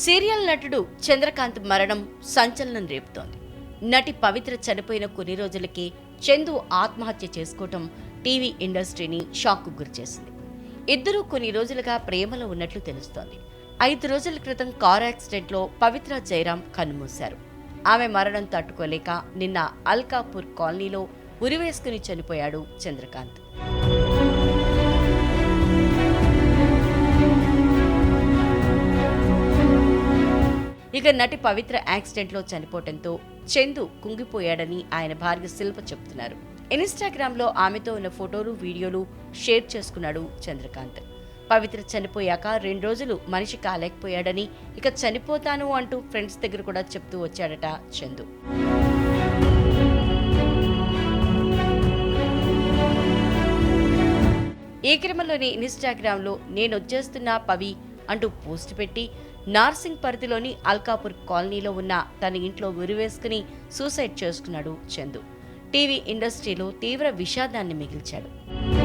Serial నటుడు చంద్రకాంత్ మరణం సంచలనం రేపుతోంది. నటి పవిత్ర చనిపోయిన కొన్ని రోజులకే చందు ఆత్మహత్య చేసుకోవటం టీవీ ఇండస్ట్రీని షాక్కు గురిచేసింది. ఇద్దరూ కొన్ని రోజులుగా ప్రేమలో ఉన్నట్లు తెలుస్తోంది. ఐదు రోజుల క్రితం కార్ యాక్సిడెంట్లో పవిత్ర జయరాం కన్నుమూశారు. ఆమె మరణం తట్టుకోలేక నిన్న అల్కాపూర్ కాలనీలో ఉరివేసుకుని చనిపోయాడు చంద్రకాంత్. ఇక నటి పవిత్ర యాక్సిడెంట్లో చనిపోవడంతో చందు కుంగిపోయాడని ఆయన భార్య శిల్ప చెప్తున్నారు ఇన్స్టాగ్రామ్లో ఆమెతో ఉన్న ఫోటోలు వీడియోలు షేర్ చేసుకున్నాడు చంద్రకాంత్. పవిత్ర చనిపోయాక రెండు రోజులు మనిషి కాలేకపోయాడని ఇక చనిపోతాను అంటూ ఫ్రెండ్స్ దగ్గర కూడా చెప్తూ వచ్చాడట చందు. ఈ క్రమంలోనే ఇన్స్టాగ్రామ్లో నేను వచ్చేస్తున్నా పవి అంటూ పోస్ట్ పెట్టి నార్సింగ్ పరిధిలోని అల్కాపూర్ కాలనీలో ఉన్న తన ఇంట్లో ఉరివేసుకుని సూసైడ్ చేసుకున్నాడు చందు. టీవీ ఇండస్ట్రీలో తీవ్ర విషాదాన్ని మిగిల్చాడు.